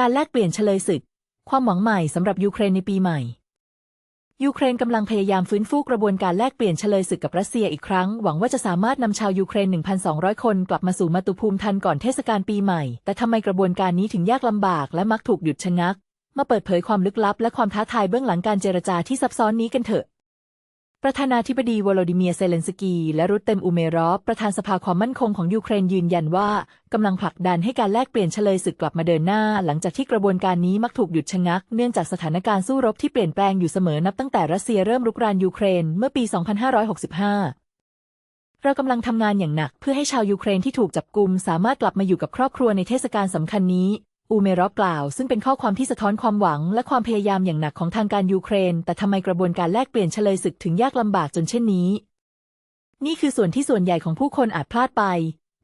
การแลกเปลี่ยนเฉลยศึก ความหวังใหม่สำหรับยูเครนในปีใหม่ ยูเครนกำลังพยายามฟื้นฟูกระบวนการแลกเปลี่ยนเฉลยศึกกับรัสเซียอีกครั้ง หวังว่าจะสามารถนำชาวยูเครน 1,200 คนกลับมาสู่มาตุภูมิทันก่อนเทศกาลปีใหม่ แต่ทำไมกระบวนการนี้ถึงยากลำบากและมักถูกหยุดชะงัก มาเปิดเผยความลึกลับ และความท้าทายเบื้องหลังการเจรจาที่ซับซ้อนนี้กันเถอะ ประธานาธิบดีวโลดิเมียเซเลนสกี และรุตเต็มอูเมรอฟประธานสภาความมั่นคงของยูเครนยืนยันว่ากำลังผลักดันให้การแลกเปลี่ยนเฉลยศึกกลับมาเดินหน้า หลังจากที่กระบวนการนี้มักถูกหยุดชะงัก เนื่องจากสถานการณ์สู้รบที่เปลี่ยนแปลงอยู่เสมอนับตั้งแต่รัสเซียเริ่มรุกรานยูเครนเมื่อปี 2565เรากำลังทำงานอย่างหนักเพื่อให้ชาวยูเครนที่ถูกจับกุมสามารถกลับมาอยู่กับครอบครัวในเทศกาลสำคัญนี้ อูเมรอฟกล่าวซึ่งเป็นข้อความที่สะท้อนความหวังและความพยายามอย่างหนักของทางการยูเครน แต่ทำไมกระบวนการแลกเปลี่ยนเฉลยศึกถึงยากลำบากจนเช่นนี้ นี่คือส่วนที่ส่วนใหญ่ของผู้คนอาจพลาดไป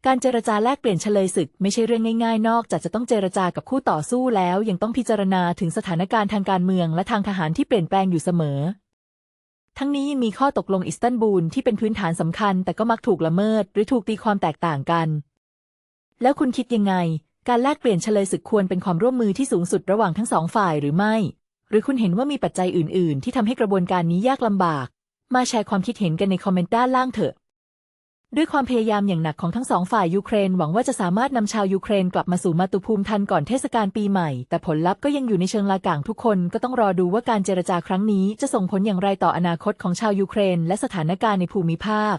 การเจรจาแลกเปลี่ยนเฉลยศึกไม่ใช่เรื่องง่ายๆ นอกจากจะต้องเจรจากับคู่ต่อสู้แล้ว ยังต้องพิจารณาถึงสถานการณ์ทางการเมืองและทางทหารที่เปลี่ยนแปลงอยู่เสมอ ทั้งนี้ยังมีข้อตกลงอิสตันบูลที่เป็นพื้นฐานสำคัญ แต่ก็มักถูกละเมิด หรือถูกตีความแตกต่างกัน แล้วคุณคิดยังไง การแลกเปลี่ยนเฉลยศึกควรเป็นความร่วมมือที่สูงสุดระหว่างทั้งสองฝ่ายหรือไม่ หรือคุณเห็นว่ามีปัจจัยอื่น ๆ ที่ทำให้กระบวนการนี้ยากลำบาก มาแชร์ความคิดเห็นกันในคอมเมนต์ด้านล่างเถอะ ด้วยความพยายามอย่างหนักของทั้งสองฝ่ายยูเครน หวังว่าจะสามารถนำชาวยูเครนกลับมาสู่มาตุภูมิทันก่อนเทศกาลปีใหม่ แต่ผลลัพธ์ก็ยังอยู่ในเชิงลากางทุกคนก็ต้องรอดูว่าการเจรจาครั้งนี้จะส่งผลอย่างไรต่ออนาคตของชาวยูเครน และสถานการณ์ในภูมิภาค